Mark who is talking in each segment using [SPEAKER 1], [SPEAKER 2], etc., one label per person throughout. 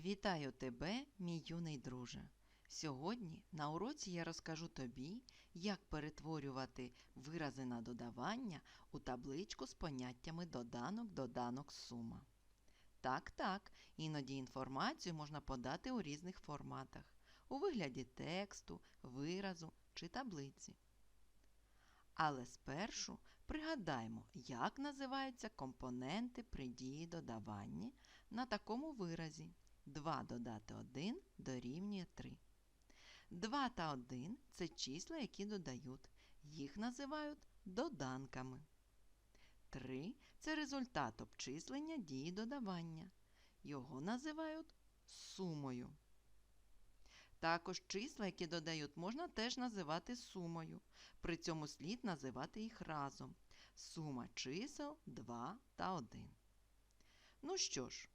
[SPEAKER 1] Вітаю тебе, мій юний друже. Сьогодні на уроці я розкажу тобі, як перетворювати вирази на додавання у табличку з поняттями доданок, доданок, сума. Так, так, іноді інформацію можна подати у різних форматах у вигляді тексту, виразу чи таблиці. Але спершу пригадаймо, як називаються компоненти при дії додавання на такому виразі. 2 додати 1 дорівнює 3. 2 та 1 це числа, які додають. Їх називають доданками. 3 це результат обчислення дії додавання. Його називають сумою. Також числа, які додають, можна теж називати сумою. При цьому слід називати їх разом. Сума чисел 2 та 1. Ну що ж,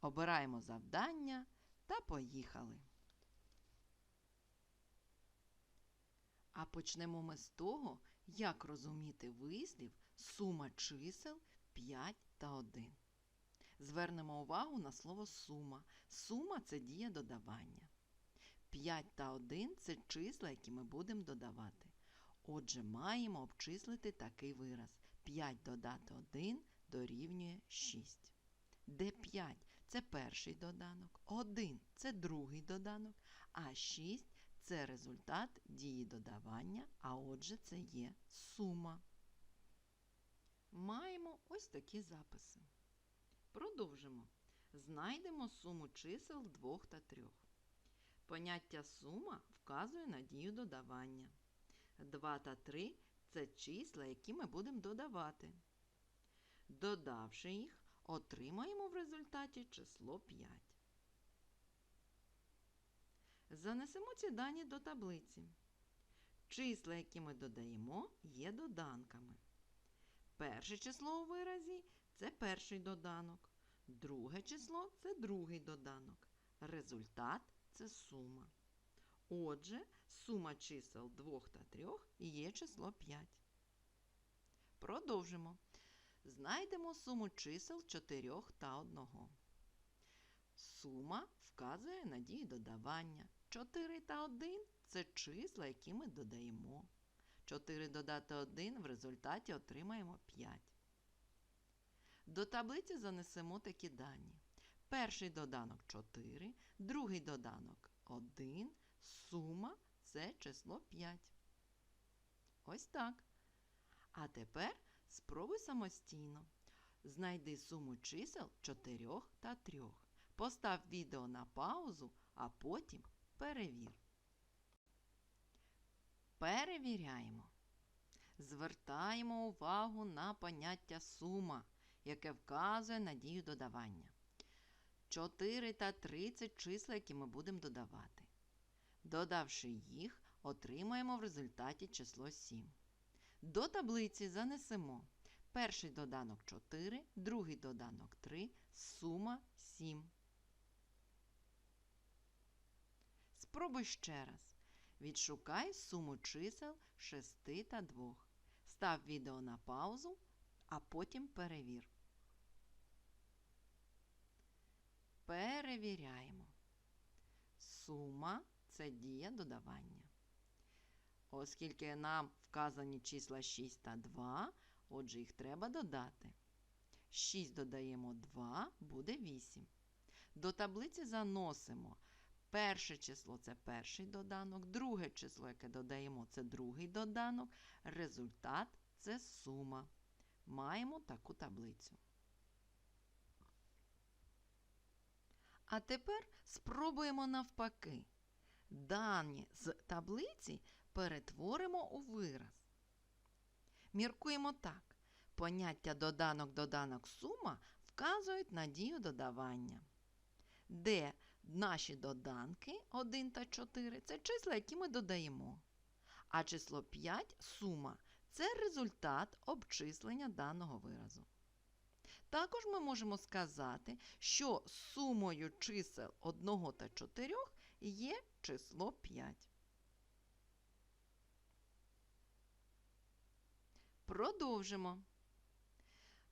[SPEAKER 1] обираємо завдання та поїхали. А почнемо ми з того, як розуміти вислів сума чисел 5 та 1. Звернемо увагу на слово сума. Сума це дія додавання. 5 та 1 це числа, які ми будемо додавати. Отже, маємо обчислити такий вираз. 5 додати 1 дорівнює 6. Де 5 це перший доданок, 1 це другий доданок, а 6 це результат дії додавання, а отже, це є сума. Маємо ось такі записи. Продовжимо. Знайдемо суму чисел 2 та 3. Поняття сума вказує на дію додавання. 2 та 3 це числа, які ми будемо додавати. Додавши їх, отримаємо в результаті число 5. Занесемо ці дані до таблиці. Числа, які ми додаємо, є доданками. Перше число у виразі це перший доданок. Друге число це другий доданок. Результат це сума. Отже, сума чисел 2 та 3 є число 5. Продовжимо. Знайдемо суму чисел 4 та 1. Сума вказує на дію додавання. 4 та 1 це числа, які ми додаємо. 4 додати 1 в результаті отримаємо 5. До таблиці занесемо такі дані. Перший доданок 4, другий доданок 1, сума це число 5. Ось так. А тепер спробуй самостійно. Знайди суму чисел 4 та 3. Постав відео на паузу, а потім перевір. Перевіряємо. Звертаємо увагу на поняття сума, яке вказує на дію додавання. 4 та 3 це числа, які ми будемо додавати. Додавши їх, отримаємо в результаті число 7. До таблиці занесемо перший доданок 4, другий доданок 3, сума 7. Спробуй ще раз. Відшукай суму чисел 6 та 2. Став відео на паузу, а потім перевір. Перевіряємо. Сума це дія додавання. Оскільки нам вказані числа 6 та 2, отже, їх треба додати. 6 додаємо 2, буде 8. До таблиці заносимо. Перше число це перший доданок, друге число, яке додаємо, це другий доданок. Результат це сума. Маємо таку таблицю. А тепер спробуємо навпаки. Дані з таблиці перетворимо у вираз. Міркуємо так. Поняття доданок-доданок сума вказують на дію додавання. Де наші доданки 1 та 4 це числа, які ми додаємо. А число 5 сума це результат обчислення даного виразу. Також ми можемо сказати, що сумою чисел 1 та 4 є число 5. Продовжимо.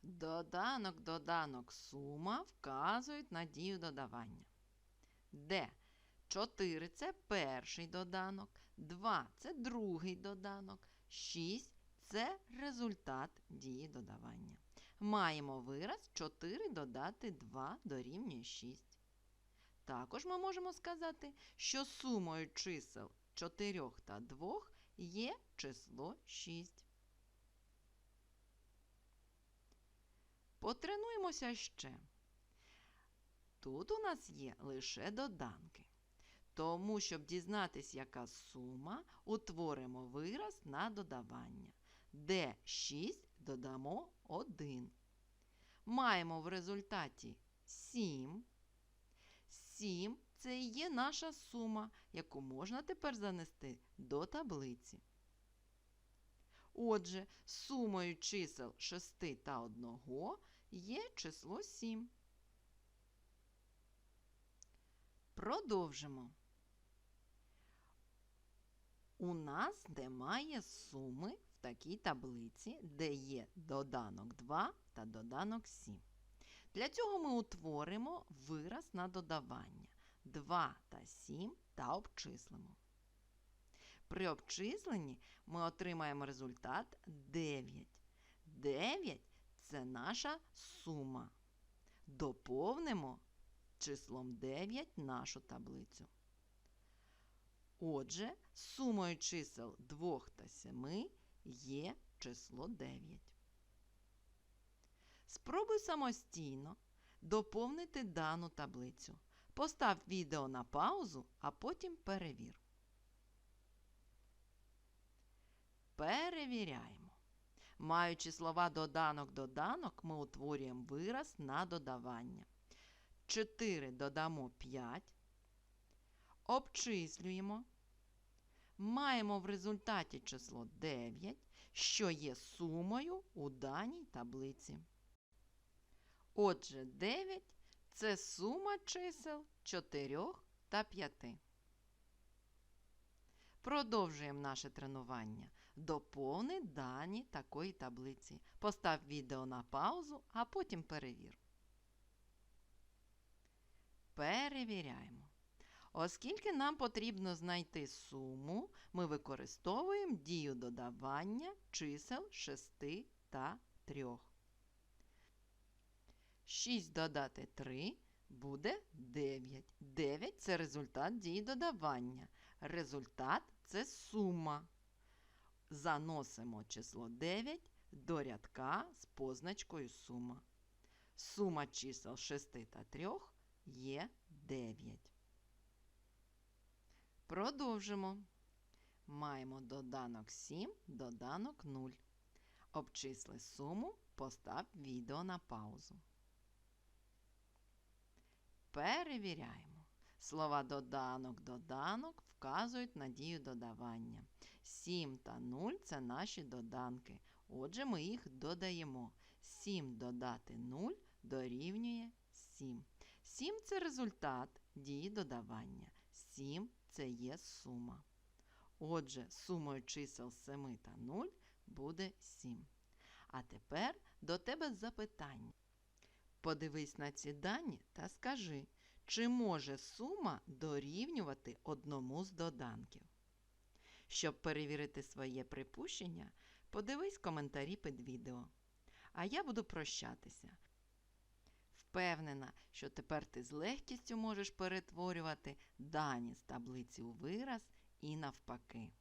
[SPEAKER 1] Доданок, доданок, сума вказують на дію додавання. де 4 це перший доданок, 2 це другий доданок, 6 це результат дії додавання. Маємо вираз 4 додати 2 дорівнює 6. Також ми можемо сказати, що сумою чисел 4 та 2 є число 6. Потренуємося ще. Тут у нас є лише доданки. Тому, щоб дізнатись, яка сума, утворимо вираз на додавання, де 6 додамо 1. Маємо в результаті 7. 7 це і є наша сума, яку можна тепер занести до таблиці. Отже, сумою чисел 6 та 1 є число 7. Продовжимо. У нас немає суми в такій таблиці, де є доданок 2 та доданок 7. Для цього ми утворимо вираз на додавання 2 та 7 та обчислимо. При обчисленні ми отримаємо результат 9. 9 це наша сума. Доповнимо числом 9 нашу таблицю. Отже, сумою чисел 2 та 7 є число 9. Спробуй самостійно доповнити дану таблицю. Постав відео на паузу, а потім перевір. Перевіряємо. Маючи слова доданок-доданок, ми утворюємо вираз на додавання. 4 додамо 5. Обчислюємо. Маємо в результаті число 9, що є сумою у даній таблиці. Отже, 9 це сума чисел 4 та 5. Продовжуємо наше тренування. Доповни дані такої таблиці. Постав відео на паузу, а потім перевір. Перевіряємо. Оскільки нам потрібно знайти суму, ми використовуємо дію додавання чисел 6 та 3. 6 додати 3 буде 9. 9 це результат дії додавання. Результат це сума. Заносимо число 9 до рядка з позначкою сума. Сума чисел 6 та 3 є 9. Продовжимо. Маємо доданок 7, доданок 0. Обчисли суму, постав відео на паузу. Перевіряємо. Слова доданок, доданок вказують на дію додавання. 7 та 0 це наші доданки. Отже, ми їх додаємо. 7 додати 0 дорівнює 7. 7 це результат дії додавання. 7 це є сума. Отже, сумою чисел 7 та 0 буде 7. А тепер до тебе запитання. Подивись на ці дані та скажи, чи може сума дорівнювати одному з доданків. Щоб перевірити своє припущення, подивись коментарі під відео. А я буду прощатися. Впевнена, що тепер ти з легкістю можеш перетворювати дані з таблиці у вираз і навпаки.